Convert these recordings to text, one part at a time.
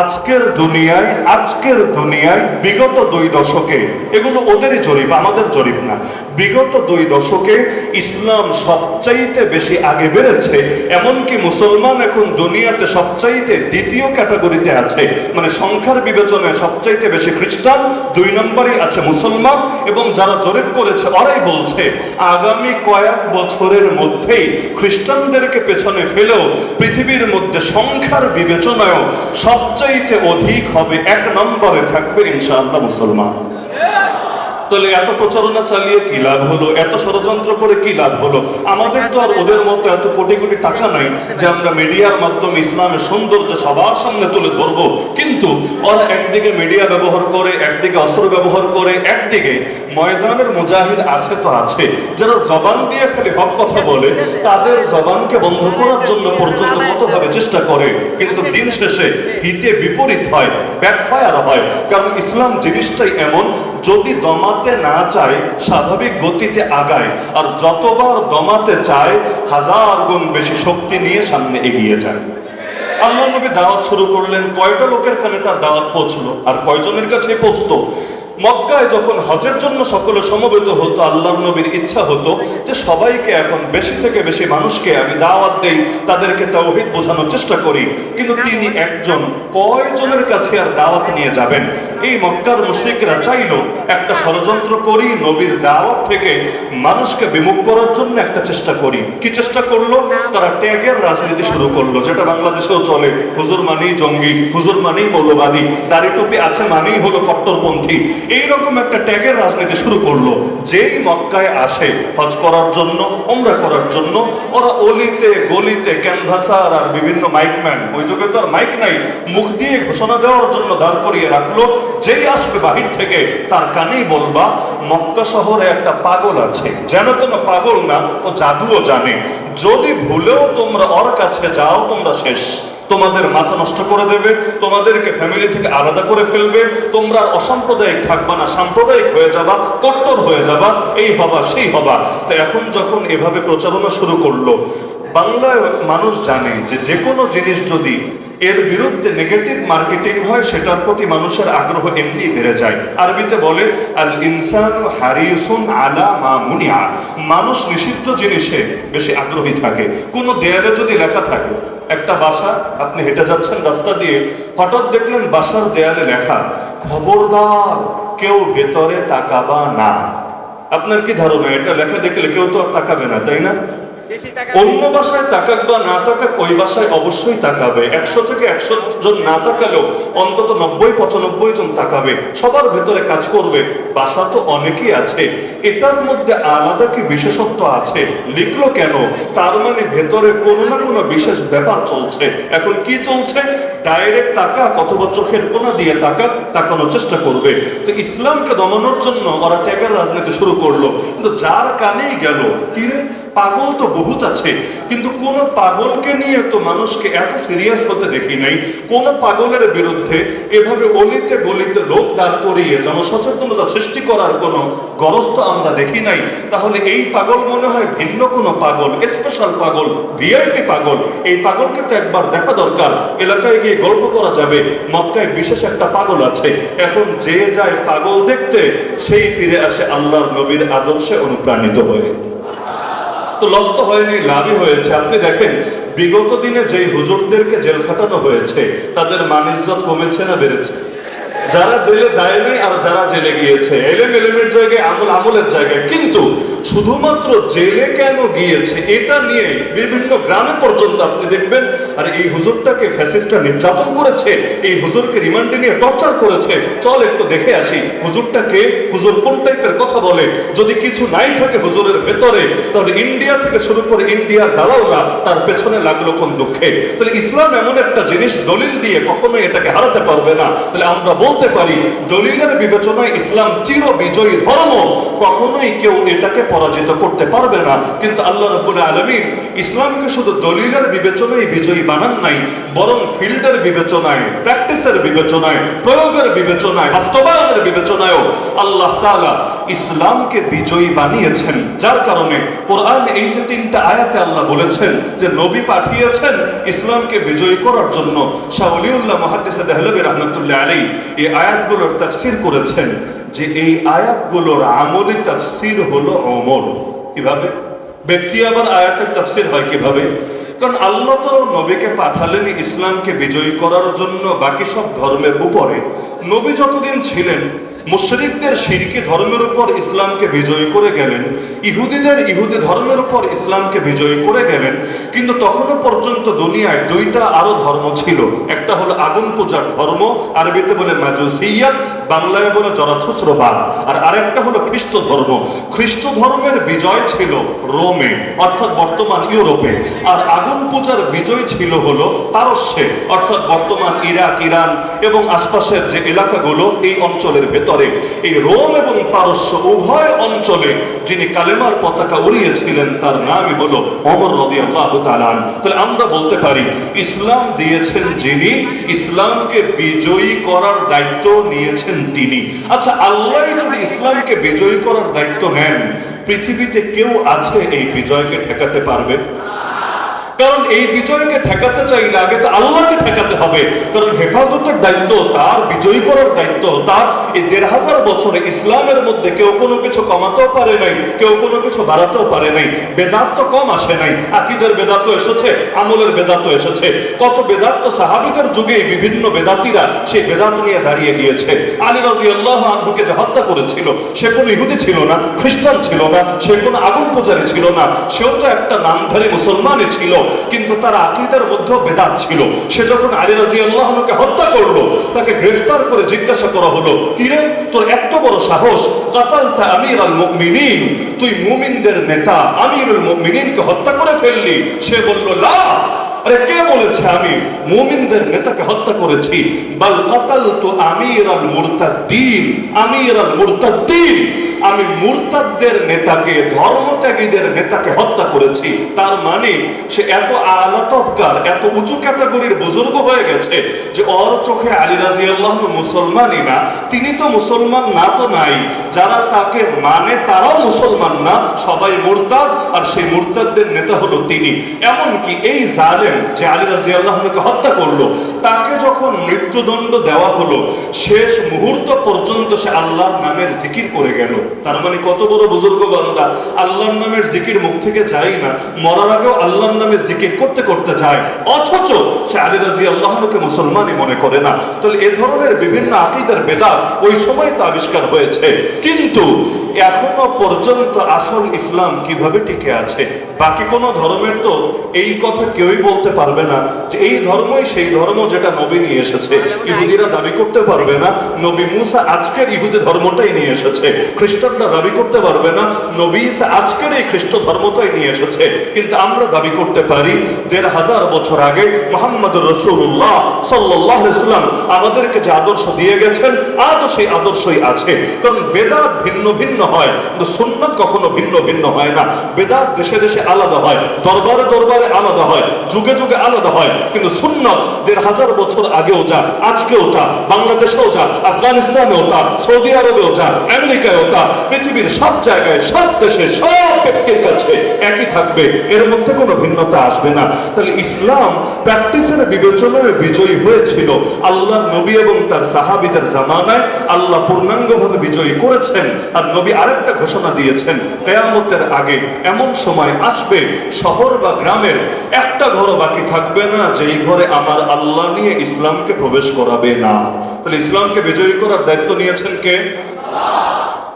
আজকের দুনিয়ায় আজকের দুনিয়ায় বিগত দুই দশকে, এগুলো ওদেরই জরিপ, আমাদের জরিপ না। বিগত দুই দশকে ইসলাম সবচাইতে বেশি আগে বেড়েছে, এমনকি মুসলমান এখন দুনিয়াতে সবচাইতে দ্বিতীয় ক্যাটাগরিতে আছে। মানে সংখ্যার বিবেচনায় সবচাইতে বেশি খ্রিস্টান, দুই নম্বরই আছে মুসলমান, এবং যারা জরিপ করেছে ওরাই বলছে, আগামী কয়েক বছরের মধ্যেই খ্রিস্টানদেরকে পেছনে ফেলেও পৃথিবীর মধ্যে সংখ্যার বিবেচনায়ও সবচাইতে অধিক হবে এক নম্বরে থাকবে ইনশাআল্লাহ মুসলমান। তাহলে এত প্রচারণা চালিয়ে কি লাভ হলো? এত ষড়যন্ত্র করে কি লাভ হলো? আমাদের তো আর ওদের মতো এত কোটি কোটি টাকা নাই যে আমরা মিডিয়ার মাধ্যমে ইসলামের সৌন্দর্য সবার সামনে তুলে ধরবো। কিন্তু ওরা একদিকে মিডিয়া ব্যবহার করে, একদিকে অস্ত্র ব্যবহার করে, একদিকে ময়দানের মুজাহিদ আছে তো আছে। যারা জবান দিয়ে খালি হক কথা বলে, তাদের জবানকে বন্ধ করার জন্য পর্যন্ত কতভাবে চেষ্টা করে? কিন্তু দিন শেষে হিতে বিপরীত হয় ব্যাকফায়ার হয়। কারণ ইসলাম জিনিসটাই এমন, যদি দমাতে না চায়, স্বাভাবিক গতিতে আগায়। আর যতবার দমাতে চায়, হাজার গুণ বেশি শক্তি নিয়ে সামনে এগিয়ে যায়। আল্লাহ নবী দাওয়াত শুরু করলেন। কয়টা লোকের কানে তার দাওয়াত পৌঁছলো? আর কয়জনের কাছে পৌঁছতো? মক্কায় যখন হজের জন্য সকলে সমবেত হতো, আল্লাহর নবীর ইচ্ছা হতো যে সবাইকে এখন বেশি থেকে বেশি মানুষকে আমি দাওয়াত দেই, তাদেরকে তাওহীদ বোঝানোর চেষ্টা করি। কিন্তু তিনি একজন কয়জনের কাছে আর দাওয়াত নিয়ে যাবেন? এই মক্কার মুশরিকরা চাইলো একটা ষড়যন্ত্র করি, নবীর দাওয়াত থেকে মানুষকে বিমুখ করার জন্য একটা চেষ্টা করি। কি চেষ্টা করল? তারা ট্যাগের রাজনীতি শুরু করল, যেটা বাংলাদেশেও চলে। হুজুর মানেই জঙ্গি, হুজুর মানেই মৌলবাদী, দাড়ি টুপি আছে মানেই হলো কট্টরপন্থী। এইরকম একটা ট্যাগের রাজনীতি শুরু করল। যেই মক্কায় আসে হজ করার জন্য ওমরা করার জন্য, ওরা অলিতে, গলিতে, ক্যানভাসার আর বিভিন্ন মাইকম্যান ওই যুগে তো আর মাইক নাই, মুখ দিয়ে ঘোষণা দেওয়ার জন্য দাঁড় করিয়ে রাখল। যেই আসবে বাহির থেকে, তার কানেই বলবা, মক্কা শহরে একটা পাগল আছে। যেন তেন পাগল না, ও জাদুও জানে। যদি ভুলেও তোমরা ওর কাছে যাও, তোমরা শেষ। তোমাদের মাথা নষ্ট করে দেবে, তোমাদেরকে ফ্যামিলি থেকে আলাদা করে ফেলবে, তোমরা অসাম্প্রদায়িক থাকবা না, সাম্প্রদায়িক হয়ে যাবা, কট্টর হয়ে যাবা, এই হবা, সেই হবা। তো এখন যখন এভাবে প্রচারণা শুরু করল, বাংলায় মানুষ জানে যে যে কোনো জিনিস যদি এর বিরুদ্ধে নেগেটিভ মার্কেটিং হয়, সেটার প্রতি মানুষের আগ্রহ এমনি বেড়ে যায়। আরবিতে বলে, আল ইনসান হারিসুন আলা মা মুনিয়া। মানুষ নিষিদ্ধ জিনিসে বেশি আগ্রহী থাকে। কোনো দেয়ালে যদি লেখা থাকে একটা বাসা, আপনি হেঁটে যাচ্ছেন, রাস্তা দিয়ে হঠাৎ দেখলেন বাসার দেয়ালে লেখা, খবরদার, কেউ ভেতরে তাকাবা না। আপনার কি ধারণা? এটা লেখা দেখলে কেউ তো আর তাকাবে না, তাই না? অন্য বাসায় তাকাক বা না তাকাক, ওই বাসায় অবশ্যই তাকাবে। একশো থেকে একশো জন না তাকালেও অন্তত নব্বই, পঁচানব্বই জন তাকাবে। সবার ভেতরে কাজ করবে। বাসা তো অনেকেই আছে। এটার মধ্যে আলাদা কি বিশেষত্ব আছে? লিখলো কেন? তার মানে ভেতরে কোনো না কোনো বিশেষ ব্যাপার চলছে। এখন কি চলছে? ডাইরেক্ট তাকাক অথবা চোখের কোনা দিয়ে তাকাক, তাকানোর চেষ্টা করবে। তো ইসলামকে দমানোর জন্য ওরা ট্যাগের রাজনীতি শুরু করল। কিন্তু যার কানেই গেল? কিরে পাগল তো বহুত আছে, কিন্তু কোন পাগলকে নিয়ে তো মানুষকে এত সিরিয়াস হতে দেখি নাই। কোন পাগলের বিরুদ্ধে এভাবে অলিতে গলিতে লোক দাঁড় করিয়ে জনসচেতনতা সৃষ্টি করার কোনো গরজ তো আমরা দেখি নাই। তাহলে এই পাগল মনে হয় ভিন্ন কোনো পাগল স্পেশাল পাগল ভিআইপি পাগল। এই পাগলকে তো একবার দেখা দরকার। এলাকায় গিয়ে গল্প করা যাবে, মক্কায় বিশেষ একটা পাগল আছে। এখন যে যায় পাগল দেখতে, সেই ফিরে আসে আল্লাহর নবীর আদর্শে অনুপ্রাণিত হয়ে। তো লস হয়নি, লাভই হয়েছে। আপনি দেখেন, বিগত দিনে যেই হুজুরদেরকে জেল খাটানো হয়েছে, তাদের মান ইজ্জত কমেছে না বেড়েছে? যারা জেলে যায়নি আর যারা জেলে গিয়েছে এলেম এলেমের জায়গায় আমল আমলের জায়গায়। কিন্তু শুধুমাত্র জেলে কেন গিয়েছে? এটা নিয়ে বিভিন্ন গ্রামে পর্যন্ত আপনি দেখবেন, আর এই হুজুরটাকে ফ্যাসিস্টরা নির্যাতন করেছে, এই হুজুরকে রিমান্ডে নিয়ে টর্চার করেছে। চল একটু দেখে আসি, হুজুরটাকে হুজুর কোন টাইপের কথা বলে? যদি কিছু নাই থাকে হুজুরের ভেতরে, তাহলে ইন্ডিয়া থেকে শুরু করে ইন্ডিয়ার দালালরা তার পেছনে লাগল কোন দুঃখে? তাহলে ইসলাম এমন একটা জিনিস দলিল দিয়ে কখনোই এটাকে হারাতে পারবে না। তাহলে আমরা বলতে পারি, দলিলের বিবেচনায় ইসলাম চির বিজয়ী ধর্ম। কখনোই কেউ এটাকে পরাজিত করতে পারবে না। কিন্তু আল্লাহ রব্বুল আলমিন ইসলামকে শুধু দলিলের বিবেচনায় বিজয়ী বানান নাই, বরং ফিল্ডের বিবেচনায়, প্র্যাকটিসের বিবেচনায়, প্রয়োগের বিবেচনায়, বাস্তবায়নের বিবেচনায়ও আল্লাহ তাআলা ইসলামকে বিজয়ী বানিয়েছেন। যার কারণে কোরআন এই যে তিনটা আয়াতে আল্লাহ বলেছেন যে নবী পাঠিয়েছেন ইসলামকে বিজয়ী করার জন্য, শাহ অলিউল্লাহ মহাদ্দেসে দেহলবী রহমতুল্লাহ আলী এই আয়াতগুলোর তাফসির করেছেন। যে এই আয়াতগুলোর আমলি তাফসির হলো অমর কীভাবে? ব্যক্তি আবার আয়াতের তাফসির হয় কীভাবে? কারণ আল্লাহ তো নবীকে পাঠালেন ইসলামকে বিজয়ী করার জন্য, বাকি সব ধর্মের উপরে। নবী যতদিন ছিলেন, মুশরিকদের শিরকি ধর্মের উপর ইসলামকে বিজয়ী করে গেলেন, ইহুদিদের ইহুদি ধর্মের উপর ইসলামকে বিজয়ী করে গেলেন, কিন্তু তখনও পর্যন্ত দুনিয়ায় দুইটা আরও ধর্ম ছিল। একটা হলো আগুন পূজার ধর্ম, আরবিতে বলে মাজুসিয়াত, বাংলায় বলে জরাথুস্রবাদ আর আরেকটা হলো খ্রিস্ট ধর্ম। খ্রিস্ট ধর্মের বিজয় ছিল রোমে, অর্থাৎ বর্তমান ইউরোপে। আর আগুন পূজার বিজয় ছিল হলো পারস্যে অর্থাৎ বর্তমান ইরাক, ইরান এবং আশপাশের যে এলাকাগুলো এই অঞ্চলের ভেতরে। এই রোম এবং পারস্য উভয় অঞ্চলে যিনি কালেমার পতাকা উড়িয়েছিলেন, তার নামই হলো অমর রবি আল্লাহ তালান তাহলে আমরা বলতে পারি, ইসলাম দিয়েছেন যিনি, ইসলামকে বিজয়ী করার দায়িত্ব নিয়েছেন তিনি। আচ্ছা আল্লাহ যদি ইসলামকে বিজয়ী করার দায়িত্ব নেন, পৃথিবীতে কেউ আছে এই বিজয়কে ঠেকাতে পারবে? কারণ এই বিজয়কে ঠেকাতে চাইলে আগে তো আল্লাহকে ঠেকাতে হবে। কারণ হেফাজতের দায়িত্ব তার, বিজয়ী করার দায়িত্ব তার। এই দেড় হাজার বছরে ইসলামের মধ্যে কেউ কোনো কিছু কমাতেও পারে নাই, কেউ কোনো কিছু বাড়াতেও পারে নাই। বেদাত তো কম আসে নাই। আকিদের বেদাত এসেছে, আমলের বেদাত এসেছে। কত বেদাত তো সাহাবিদের যুগে বিভিন্ন বেদাতিরা সেই বেদাত নিয়ে দাঁড়িয়ে গিয়েছে। আলী রাজি আল্লাহ আনহুকে যে হত্যা করেছিল, সে কোনো ইহুদি ছিল না, খ্রিস্টান ছিল না, সে কোনো আগুন পূজারী ছিল না, সেও তো একটা নামধারী মুসলমানই ছিল। কিন্তু তার আকিদার মধ্যেও বেদাত ছিল। সে যখন আলী রাজি আল্লাহকে হত্যা করল, তাকে গ্রেফতার করে জিজ্ঞাসা করা হলো কিরে তোর এত বড় সাহস? কাতালতা আমির আল মুমিনিন, তুই মুমিনদের নেতা, আমিরুল মুমিনিনকে হত্যা করে ফেললি? সে বলল, লা। আরে কে বলেছে আমি? মুমিনদের নেতাকে হত্যা করেছি। বাল কাতাল তো আমির আল মুরতাদ্দিন আমির আল মুরতাদ্দিন। আমি মুরতাদদের নেতাকে, ধর্মত্যাগীদের নেতাকে হত্যা করেছি। তার মানে সে এত আলাতবকার এত উঁচু ক্যাটাগরির বুজুর্গ হয়ে গেছে যে ওর চোখে আলী রাজি আল্লাহ মুসলমানই না। তিনি তো মুসলমান না তো নাই। যারা তাকে মানে তারাও মুসলমান না, সবাই মুরতাদ, আর সেই মুরতাদদের নেতা হলো তিনি। এমনকি এই জালেম যে আলী রাজি আল্লাহকে হত্যা করল, তাকে যখন মৃত্যুদণ্ড দেওয়া হলো, শেষ মুহূর্ত পর্যন্ত সে আল্লাহর নামের জিকির করে গেল। তার মানে কত বড় বুজুর্গ বান্দা আল্লাহর নামের জিকির মুখ থেকে যায় না মরার আগেও আল্লাহর নামের জিকির করতে করতে যায় অথচ সে আলী রাজি আল্লাহকে মুসলমানই মনে করে না। তাহলে এ ধরনের বিভিন্ন আকিদের বেদাত ওই সময় তো আবিষ্কার হয়েছে। কিন্তু এখনও পর্যন্ত আসল ইসলাম কীভাবে টিকে আছে? বাকি কোনো ধর্মের তো এই কথা কেউই বলতে পারবে না যে এই ধর্মই সেই ধর্ম যেটা নবী নিয়ে এসেছে। ইহুদিরা দাবি করতে পারবে না নবী মুসা আজকের ইহুদি ধর্মটাই নিয়ে এসেছে। খ্রিস্টানরা দাবি করতে পারবে না। নবী আজকের এই খ্রিস্ট ধর্মটাই নিয়ে এসেছে। কিন্তু আমরা দাবি করতে পারি, দেড় হাজার বছর আগে মোহাম্মদ রসুল্লাহ সাল্লাহ ইসলাম আমাদেরকে যে আদর্শ দিয়ে গেছেন, আজও সেই আদর্শই আছে। কারণ বেদাত ভিন্ন ভিন্ন হয়, কিন্তু সুন্নত কখনো ভিন্ন ভিন্ন হয় না। বেদাত দেশে দেশে আলাদা হয়, দরবারে দরবারে আলাদা হয়, যুগে যুগে আলাদা হয়। কিন্তু সুন্নত দেড় হাজার বছর আগেও যা, আজকেও তা। বাংলাদেশেও যা, আফগানিস্তানেও তা, সৌদি আরবেও যা, আমেরিকায়ও তা। পৃথিবীর সব জায়গায়, সব দেশে, সব ব্যক্তির কাছে একই থাকবে। এর মধ্যে কোনো ভিন্নতা আসবে না। তাহলে ইসলাম প্র্যাকটিসের বিবেচনায় বিজয়ী হয়েছিল। আল্লাহ নবী এবং তার সাহাবিদের জামানায় আল্লাহ পূর্ণাঙ্গভাবে বিজয়ী করেছেন। আর নবী আরেকটা ঘোষণা দিয়েছেন, কেয়ামতের আগে এমন সময় আসবে, শহর বা গ্রামের একটা ঘর বাকি থাকবে না, যেই ঘরে আমার আল্লাহ নিয়ে ইসলামকে প্রবেশ করাবে না। তাহলে ইসলামকে বিজয়ী করার দায়িত্ব নিয়েছেন কে?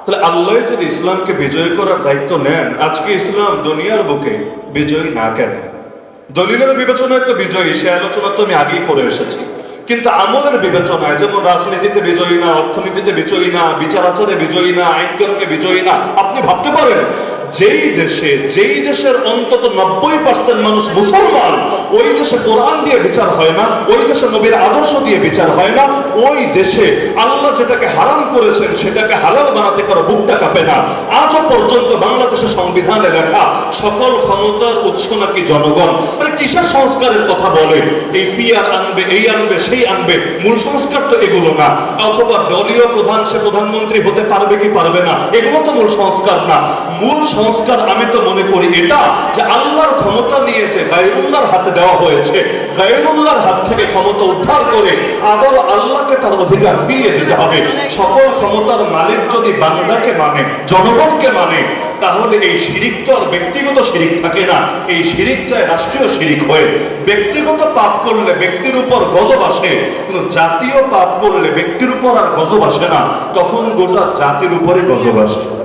তাহলে আল্লাহ যদি ইসলামকে বিজয় করার দায়িত্ব নেন, আজকে ইসলাম দুনিয়ার বুকে বিজয়ী না কেন? দলিলের বিবেচনায় তো বিজয়ী, সে আলোচনা তো আমি আগেই করে এসেছি। কিন্তু আমলের বিবেচনায়, যেমন রাজনীতিতে বিজয়ী না, অর্থনীতিতে বিজয়ী না, বিচার আচারে বিজয়ী না, আইন কানুনে বিজয়ী না, আপনি ভাবতে পারেন, যেই দেশে, যেই দেশের অন্তত নব্বই পার্সেন্ট মানুষ মুসলমান, ওই দেশে কোরআন দিয়ে বিচার হয় না, ওই দেশে নবীর আদর্শ দিয়ে বিচার হয় না, ওই দেশে আল্লাহ যেটাকে হারাম করেছেন, সেটাকে হালাল বানাতে কারও বুকটা কাঁপে না। আজও পর্যন্ত বাংলাদেশের সংবিধানে লেখা, সকল ক্ষমতার উৎস নাকি জনগণ? মানে কিসের সংস্কারের কথা বলে? এই পিয়ার আনবে, এই আনবে, সেই আনবে। মূল সংস্কার তো এগুলো না। অথবা দলীয় প্রধান, সে প্রধানমন্ত্রী হতে পারবে কি পারবে না, এগুলো তো মূল সংস্কার না। মূল সংস্কার আমি তো মনে করি এটা যে আল্লাহর ক্ষমতা নিয়ে যে গায়রুল্লাহর হাতে দেওয়া হয়েছে। গায়রুল্লাহর হাত থেকে ক্ষমতা উদ্ধার করে আবার আল্লাহকে তার অধিকার ফিরিয়ে দিতে হবে। সকল ক্ষমতার মালিক যদি বান্দাকে মানে জনগণকে মানে তাহলে এই শিরিক তো আর ব্যক্তিগত শিরিক থাকে না। এই শিরিক যায় রাষ্ট্রীয় শিরিক হয়ে। ব্যক্তিগত পাপ করলে ব্যক্তির উপর গজব আসে। কিন্তু জাতীয় পাপ করলে ব্যক্তির উপর আর গজব আসে না। তখন গোটা জাতির উপরে গজব আসে।